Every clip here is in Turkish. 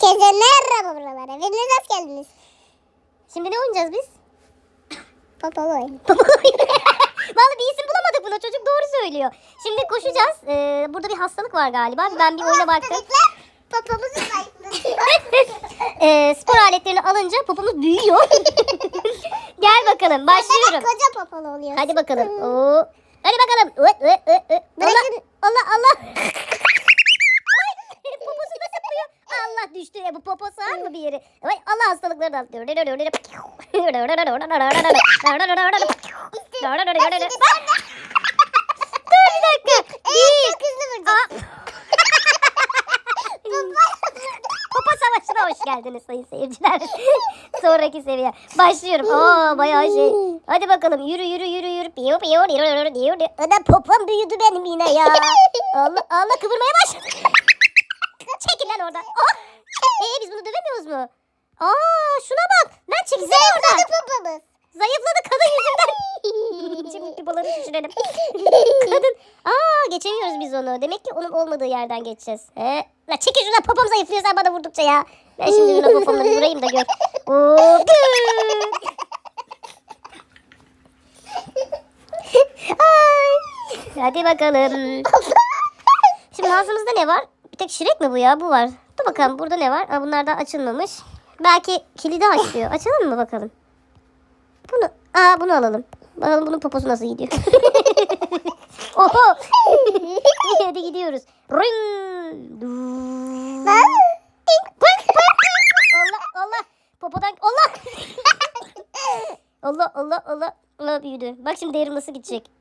Herkese merhaba buralara. Hepiniz hoş geldiniz. Şimdi ne oynayacağız biz? Papalı oyun. Vallahi bir isim bulamadık buna. Çocuk doğru söylüyor. Şimdi koşacağız. Ee, burada bir hastalık var galiba. Ben bir oyuna baktım. Zayıflatıyor. Ee, spor aletlerini alınca popomuz büyüyor. Gel bakalım. Başlıyorum. Koca papalı oluyor. Hadi bakalım. Oo. Hadi bakalım. Allah. Allah Allah. Ay, Poposu da zıplıyor. Allah düştü. E, bu popo sığar mı bir yeri? Ay, Allah hastalıkları da atlıyor. Dur bir dakika. Bir. Popo savaşına hoş geldiniz sayın seyirciler. Sonraki seviye. Başlıyorum. Aa bayağı şey. Hadi bakalım yürü yürü yürü yürü. Piyo piyo yürü yürü yürü. Ana popom büyüdü benim yine ya. Allah Allah kıvırmaya başladı. Lan oradan. Oh. Ee biz bunu dövemiyoruz mu? Aa şuna bak. Lan çekilsene oradan. Zayıfladı papamız. Zayıfladı kadın yüzünden. Şimdi pipoları düşürelim. kadın. Aa geçemiyoruz biz onu. Demek ki onun olmadığı yerden geçeceğiz. He. La çekil şuradan popom zayıflıyor sen bana vurdukça ya. Ben şimdi şuna popomla vurayım da gör. Oo. Ay. Hadi bakalım. Şimdi ağzımızda ne var? Bir tek şirek mi bu ya? Bu var. Dur bakalım burada ne var? Aa, bunlar daha açılmamış. Belki kilidi açlıyor. Açalım mı bakalım? Bunu, aa bunu alalım. Bakalım bunun poposu nasıl gidiyor. Oho. Hadi gidiyoruz. Ring. Allah Allah. Popodan Allah. Allah Allah Allah. Allah büyüdü. Bak şimdi devrim nasıl gidecek.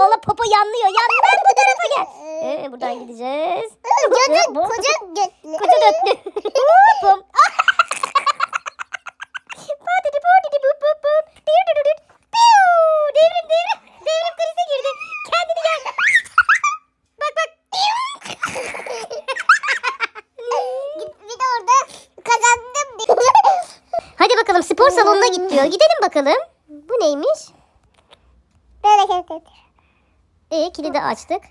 Allah popo yanlıyor. Yanlar bu tarafa gel. Ee, buradan gideceğiz. Götü, Bu- koca götlü. Koca dötlü. Hopum. Patidi patidi bup bup bup. Diyor diyor diyor. Piu. Devrim devrim. Devrim krize girdi. Kendini gel. Bak bak. Bir de orada kazandım. Hadi bakalım spor salonuna git diyor. Gidelim bakalım. Bu neymiş? E kilidi açtık.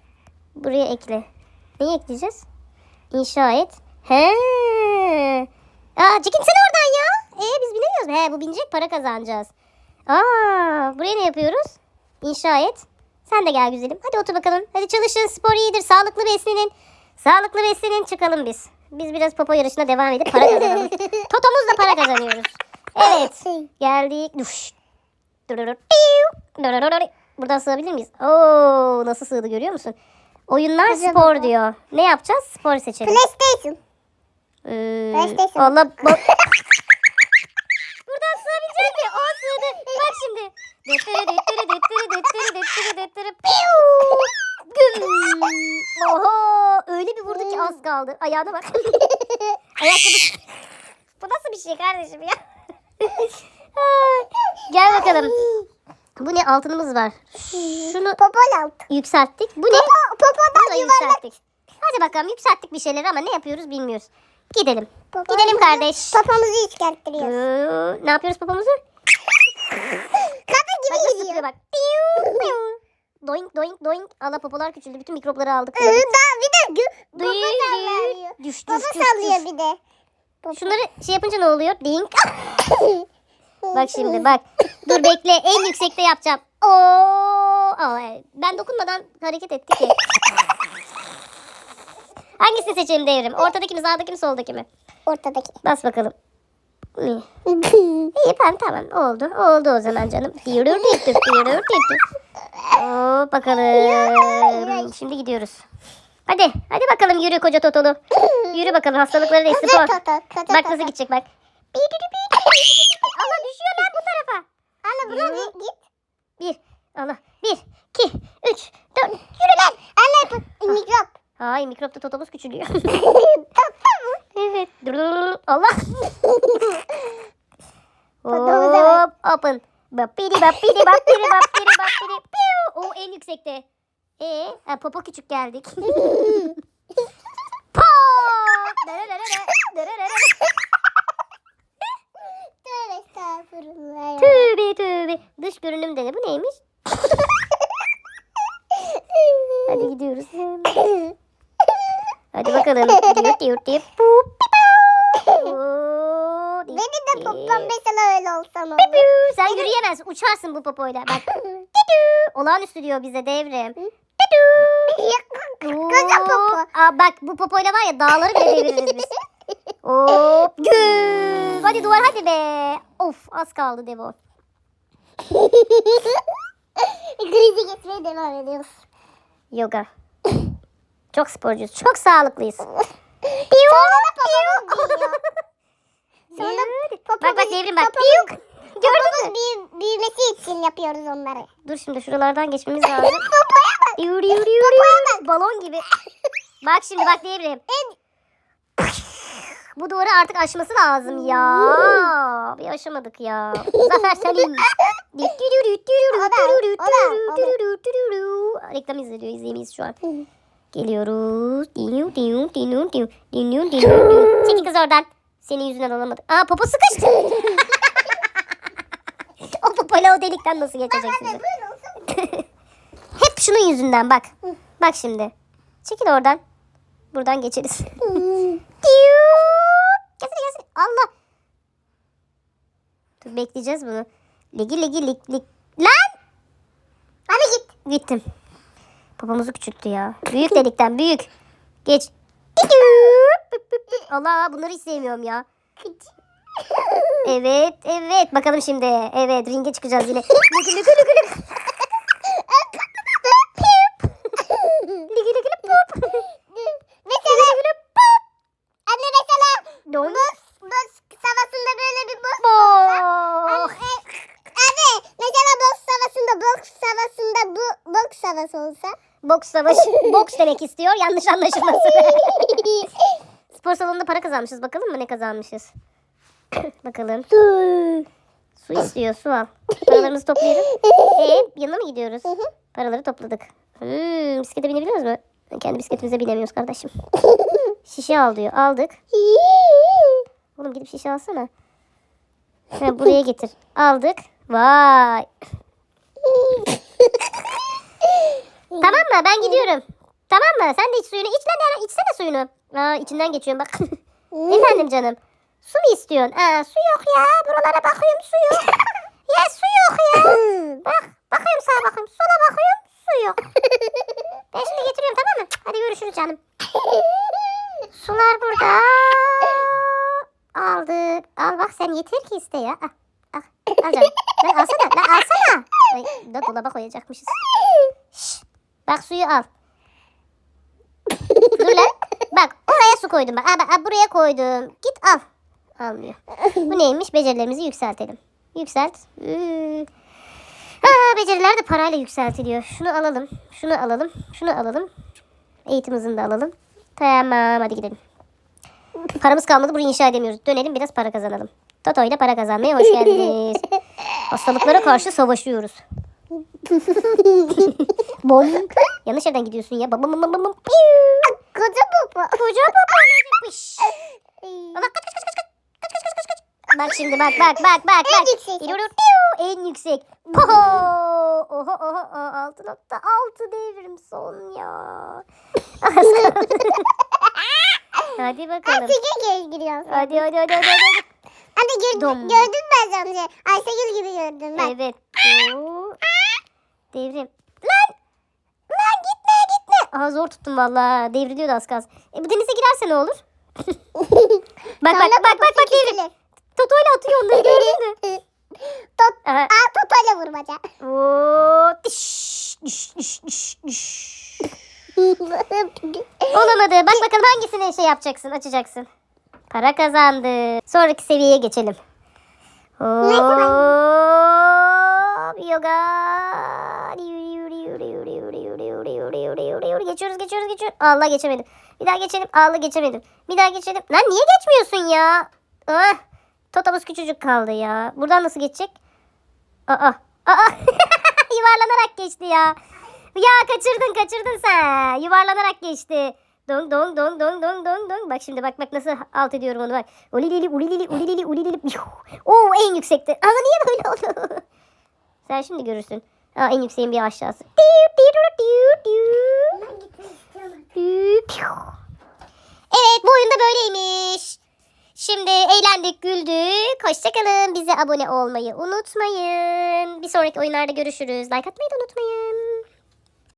Buraya ekle. Neyi ekleyeceğiz? İnşa et. He. Aa çekimsene oradan ya. E biz binemiyoruz. He bu binecek para kazanacağız. Aa buraya ne yapıyoruz? İnşa et. Sen de gel güzelim. Hadi otur bakalım. Hadi çalışın. Spor iyidir. Sağlıklı beslenin. Sağlıklı beslenin. Çıkalım biz. Biz biraz popo yarışına devam edip para kazanalım. Totomuzla para kazanıyoruz. Evet. Geldik. Duş. Buradan sığabilir miyiz? Oo, nasıl sığdı görüyor musun? Oyunlar Hadi spor bakalım. diyor. Ne yapacağız? Spor seçelim. PlayStation. Ee, PlayStation. Allah bak. Buradan sığabilecek mi? O sığdı. Bak şimdi. Dettiri dettiri dettiri dettiri dettiri dettiri. Piu. Güm. Oho. Öyle bir vurdu ki az kaldı. Ayağına bak. Ayakkabı. Bu nasıl bir şey kardeşim ya? Gel bakalım. Bu ne altınımız var. Şunu Popol alt. yükselttik. Bu ne? Popo, Bunu popodan da yuvarlak. yükselttik. Hadi bakalım yükselttik bir şeyler ama ne yapıyoruz bilmiyoruz. Gidelim. Popo- Gidelim kardeş. Popamızı çıkarttırıyoruz. Ee, ne yapıyoruz popomuzu? Bak nasıl gibi zıplıyor gidiyor. bak. Piu, piu. Doink doink doink. Allah popolar küçüldü. Bütün mikropları aldık. Ee, Daha bir de gü- baba Duy, sallıyor. Düş düş düş. sallıyor düş. bir de. Şunları şey yapınca ne oluyor? Dink. Bak şimdi bak. Dur bekle. En yüksekte yapacağım. Oo. Aa, ben dokunmadan hareket etti ki. Hangisini seçelim devrim? Ortadaki mi, sağdaki mi, soldaki mi? Ortadaki. Bas bakalım. İyi. İyi ben tamam oldu. Oldu o zaman canım. Diyurur diyurur diyurur diyurur. Oo, bakalım. Şimdi gidiyoruz. Hadi. Hadi bakalım yürü koca totolu. Yürü bakalım hastalıkları da spor. Bak nasıl gidecek bak. Allah düşüyor lan bu tarafa. Anne buna Yürü. git. Bir. Allah. Bir. iki, Üç. Dört. Yürü lan. Anne bu mikrop. Ay mikropta totomuz küçülüyor. Toto mu? evet. Allah. Totomuza Hop. Open. Bapiri bapiri bapiri bapiri bapiri. Piu. O en yüksekte. Ee, ha, popo küçük geldik. Tövbe estağfurullah ya. Tövbe tövbe. Dış görünüm de ne? Bu neymiş? Hadi gidiyoruz. Hadi bakalım. Diyor, bu Oo, Benim de popom mesela öyle olsa ne olur? Sen yürüyemezsin. Uçarsın bu popoyla. Bak. Olağanüstü diyor bize devrim. Koca popo. Aa, bak bu popoyla var ya dağları bile deviririz biz. Hop. Güm. Hadi duvar hadi be. Of az kaldı Devo. Krizi geçmeye devam ediyoruz. Yoga. Çok sporcuyuz. Çok sağlıklıyız. Sonra da popomuz büyüyor. Sonra Bak bak devrim bak. Piyuk. Gördün mü? Büyü- büyümesi için yapıyoruz onları. Dur şimdi şuralardan geçmemiz lazım. Popoya bak. Yürü yürü yürü. Balon gibi. Bak şimdi bak devrim. Bu duvarı artık aşması lazım ya. Bir aşamadık ya. Zafer Salim. Reklam izliyor izleyemeyiz şu an. Geliyoruz. Dinu, dinu, dinu, dinu, dinu, dinu. Çekil kız oradan. Senin yüzünden olamadı. Aa popo sıkıştı. o popoyla o delikten nasıl geçeceksin? Hep şunun yüzünden bak. Bak şimdi. Çekil oradan. Buradan geçeriz. Gelsene gelsene. Allah. Dur bekleyeceğiz bunu. Ligi ligi lig lig. Lan. Hadi git. Gittim. Babamızı küçülttü ya. Büyük delikten büyük. Geç. Allah bunları hiç sevmiyorum ya. Evet evet bakalım şimdi. Evet ringe çıkacağız yine. Ligi ligi ligi pop. Mesela anne mesela Don. buz, buz savaşında böyle bir buz Bo. Anne, anne mesela boks savaşında boks savaşında bu boks savaşı olsa. Boks savaşı. Boks demek istiyor. Yanlış anlaşılmasın. Spor salonunda para kazanmışız. Bakalım mı ne kazanmışız? Bakalım. Su istiyor. Su al. Paralarımızı toplayalım. Ee, yanına mı gidiyoruz? Paraları topladık. Hmm, bisiklete binebiliyoruz mu? Kendi bisikletimize binemiyoruz kardeşim. Şişe al diyor. Aldık. Oğlum gidip şişe alsana. Ha, buraya getir. Aldık. Vay. Tamam mı? Ben gidiyorum. Tamam mı? Sen de iç suyunu. İç lan Eren. İçsene suyunu. Aa, içinden geçiyorum bak. Efendim canım. Su mu istiyorsun? Aa, su yok ya. Buralara bakıyorum su yok. ya su yok ya. Bak. Bakıyorum sağa bakıyorum. Sola bakıyorum. Su yok. Ben şimdi getiriyorum tamam mı? Hadi görüşürüz canım. Sular burada. Aldık. Al bak sen yeter ki iste ya. Al. Al, al canım. Lan alsana. Lan alsana. Ay, da dolaba koyacakmışız. Bak suyu al. Dur lan. Bak oraya su koydum bak. Aa, bak aa, buraya koydum. Git al. Almıyor. Bu neymiş? Becerilerimizi yükseltelim. Yükselt. Hmm. Aa, beceriler de parayla yükseltiliyor. Şunu alalım. Şunu alalım. Şunu alalım. Eğitim hızını da alalım. Tamam hadi gidelim. Paramız kalmadı burayı inşa edemiyoruz. Dönelim biraz para kazanalım. Toto ile para kazanmaya hoş geldiniz. Hastalıklara karşı savaşıyoruz. Boing. Yanlış yerden gidiyorsun ya. Bam bam bam bam bam. Piu. Koca popo. Koca baba. Allah kaç kaç kaç kaç kaç. Kaç kaç kaç kaç. Bak şimdi bak bak bak bak. En bak. yüksek. En yüksek. Oho oho oho. 6.6 devrim son ya. Hadi bakalım. Ayşegül gibi giriyorsun. Hadi hadi hadi hadi. hadi. Hadi gör, Dom. gördün mü az önce? Ayşegül gibi gördüm ben. Evet. Oo. Devrim. Lan. Lan gitme gitme. Aha zor tuttum valla. Devriliyordu az kalsın. E, bu denize girerse ne olur? bak bak bak bak bak devrim. Totoyla atıyor onları gördün mü? Tot, Aha. aa, totoyla vurmaca. Oo, diş, diş, diş, diş, diş. Olamadı. Bak bakalım hangisini şey yapacaksın, açacaksın. Para kazandı. Sonraki seviyeye geçelim. Hop, yoga. Geçiyoruz, geçiyoruz, geçiyoruz. Allah geçemedim. Bir daha geçelim. Allah geçemedim. Bir daha geçelim. Lan niye geçmiyorsun ya? Ah, totomuz küçücük kaldı ya. Buradan nasıl geçecek? Aa, aa. Yuvarlanarak geçti ya. Ya kaçırdın kaçırdın sen. Yuvarlanarak geçti. Dong dong dong dong dong dong dong. Bak şimdi bak bak nasıl alt ediyorum onu bak. Ulilili ulilili ulilili ulilili. Oo en yüksekti. Ama niye böyle oldu? Sen şimdi görürsün. Aa, en yükseğin bir aşağısı. Evet bu oyunda böyleymiş. Şimdi eğlendik, güldük. Hoşçakalın. Bize abone olmayı unutmayın. Bir sonraki oyunlarda görüşürüz. Like atmayı da unutmayın.